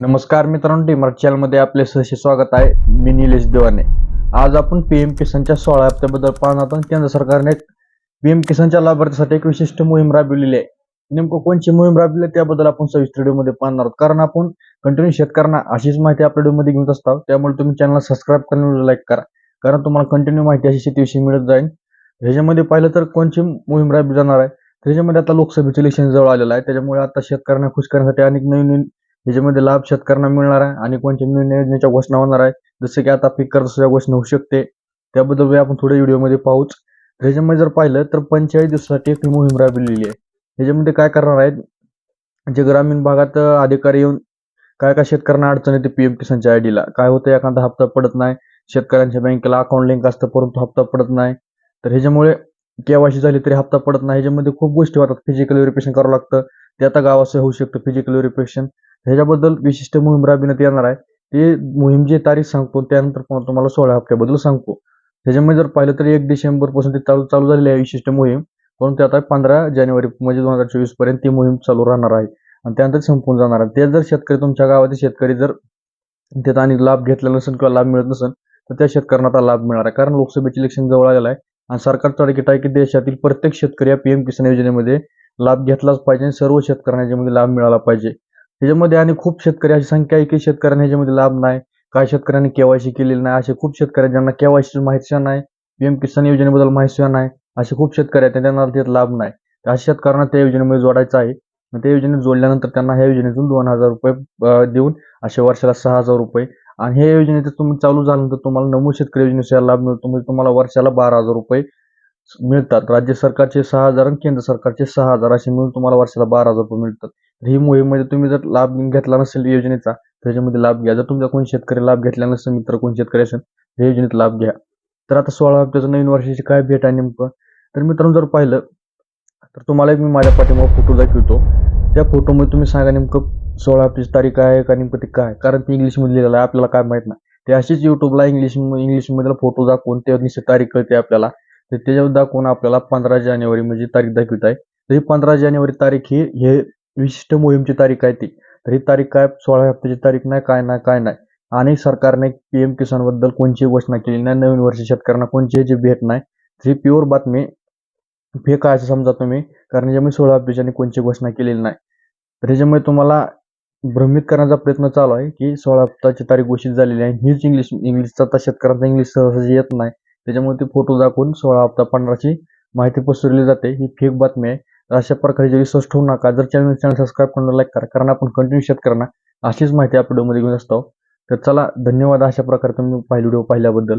नमस्कार मित्रांनो डीमार्ट चॅनलमध्ये आपले सहसे स्वागत आहे. मी निलेश देवाने. आज आपण पी एम किसानच्या सोळा हप्त्याबद्दल पाहणार आहोत. केंद्र सरकारने पी एम किसानच्या लाभार्थीसाठी एक विशिष्ट मोहीम राबविलेली आहे. नेमकं कोणची मोहीम राबविली आहे त्याबद्दल आपण सविस्तर व्हिडिओमध्ये पाहणार आहोत. कारण आपण कंटिन्यू शेतकऱ्यांना अशीच माहिती आपल्या व्हिडिओमध्ये घेऊन असतो. त्यामुळे तुम्ही चॅनलला सबस्क्राईब करून लाईक करा. कारण तुम्हाला कंटिन्यू माहिती अशी शेतीविषयी मिळत जाईल. ह्याच्यामध्ये पाहिलं तर कोणची मोहीम राबविली जाणार आहे? त्याच्यामध्ये आता लोकसभेचे इलेक्शन जवळ आलेलं आहे. त्याच्यामुळे आता शेतकऱ्यांना खुश करण्यासाठी अनेक नवीन नवीन याच्यामध्ये लाभ शेतकऱ्यांना मिळणार आहे आणि कोणत्या नवीन योजनेच्या घोषणा होणार आहे. जसं की आता पीक कर्जाच्या घोषणा होऊ शकते. त्याबद्दल आपण थोड्या व्हिडिओमध्ये पाहूच. त्याच्यामध्ये जर पाहिलं तर पंचेचाळीस दिवसासाठी एक मोहीम राबविलेली आहे. याच्यामध्ये काय करणार आहेत? जे ग्रामीण भागात अधिकारी येऊन काय काय शेतकऱ्यांना अडचण येते पीएम किसानच्या आयडीला काय होतं एखादा हप्ता पडत नाही. शेतकऱ्यांच्या बँकेला अकाउंट लिंक असतं परंतु हप्ता पडत नाही. तर ह्याच्यामुळे केवायसी झाली तरी हप्ता पडत नाही. ह्याच्यामध्ये खूप गोष्टी होतात. फिजिकल व्हेरिफिकेशन करावं लागतं. ते आता गावाचं होऊ शकतं. फिजिकल व्हेरिफिकेशन ह्याच्याबद्दल विशिष्ट मोहीम राबविण्यात येणार आहे. ते मोहीमची तारीख सांगतो. त्यानंतर पण तुम्हाला सोळा हप्त्याबद्दल सांगतो. त्याच्यामध्ये जर पाहिलं तर एक डिसेंबरपासून ते चालू चालू झालेली आहे विशिष्ट मोहीम. परंतु आता पंधरा जानेवारी म्हणजे दोन हजार चोवीसपर्यंत ती मोहीम चालू राहणार आहे. आणि त्यानंतर संपून जाणार आहे. ते जर शेतकरी तुमच्या गावातील शेतकरी जर त्यात आणि लाभ घेतला नसेल किंवा लाभ मिळत नसेल तर त्या शेतकऱ्यांना आता लाभ मिळणार आहे. कारण लोकसभेचे इलेक्शन जवळ आलेलं आहे आणि सरकार टार्गेट आहे की देशातील प्रत्येक शेतकरी या पीएम किसान योजनेमध्ये लाभ घेतलाच पाहिजे आणि सर्व शेतकऱ्यांना याच्यामध्ये लाभ मिळाला पाहिजे. याच्यामध्ये आणि खूप शेतकरी अशी संख्या आहे की शेतकऱ्यांना ह्याच्यामध्ये लाभ नाही. काही शेतकऱ्यांनी केवायसी केलेली नाही. असे खूप शेतकरी ज्यांना केवायसी माहिती नाही. पीएम किसान योजनेबद्दल माहिती नाही. असे खूप शेतकरी आहेत त्यांना त्यात लाभ नाही. अशा शेतकऱ्यांना त्या योजनेमध्ये जोडायचं आहे. त्या योजनेत जोडल्यानंतर त्यांना ह्या योजनेतून दोन हजार रुपये देऊन असे वर्षाला सहा हजार रुपये. आणि ह्या योजनेत तुम्ही चालू झाल्यानंतर तुम्हाला नमूद शेतकरी योजनेचा लाभ मिळतो. म्हणजे तुम्हाला वर्षाला बारा हजार रुपये मिळतात. राज्य सरकारचे सहा हजार आणि केंद्र सरकारचे सहा हजार असे मिळून तुम्हाला वर्षाला बारा हजार रुपये मिळतात. तर ही मोहीममध्ये म्हणजे तुम्ही जर लाभ घेतला नसेल योजनेचा त्याच्यामध्ये लाभ घ्या. जर तुमचा कोणी शेतकरी लाभ घेतला नसेल मित्र कोणी शेतकरी असेल तर योजनेत लाभ घ्या. तर आता सोळा हप्त्याचं नवीन वर्षाची काय भेट आहे नेमकं? तर मित्रांनो जर पाहिलं तर तुम्हाला एक मी माझ्या पाठीमागे फोटो दाखवतो. त्या फोटोमध्ये तुम्ही सांगा नेमकं सोळा हप्त्याची तारीख आहे का नेमकं ते काय? कारण ते इंग्लिशमध्ये लिहिलेलं आहे आपल्याला काय माहीत नाही. ते अशीच युट्यूबला इंग्लिश इंग्लिशमध्ये फोटो दाखवून त्या निश्चित तारीख कळते आपल्याला. तर त्याच्यावर दाखवून आपल्याला पंधरा जानेवारी म्हणजे तारीख दाखवत आहे. तर ही पंधरा जानेवारी तारीख ही हे विशिष्ट मोहीमची तारीख आहे ती. तर ही तारीख काय? सोळा हप्त्याची तारीख नाही काय नाही काय नाही. आणि सरकारने पी एम किसानबद्दल कोणची घोषणा केली नाही. नवीन वर्ष शेतकऱ्यांना कोणची जी भेट नाही. ही प्युअर बातमी फेक आहे असं समजा तुम्ही. कारण याच्यामुळे सोळा हप्त्याची कोणची घोषणा केलेली नाही. तर ह्याच्यामुळे तुम्हाला भ्रमित करण्याचा प्रयत्न चालू आहे की सोळा हप्ताची तारीख घोषित झालेली आहे. हीच इंग्लिश इंग्लिशचा आता शेतकऱ्यांचा इंग्लिश सहज येत नाही. त्याच्यामुळे ते फोटो दाखवून सोळा हप्ता पंधराची माहिती पसरली जाते. ही फेक बातमी आहे. तर अशा प्रकारे विश्वास ठेवू नका जर चॅनल चॅनल सबस्क्राईब करून लाईक करा कारण आपण कंटिन्यू शेतकऱ्यांना अशीच माहिती आपल्या व्हिडिओमध्ये घेऊन असतो. तर चला धन्यवाद अशा प्रकारे तुम्ही पाहिली व्हिडिओ पाहिल्याबद्दल.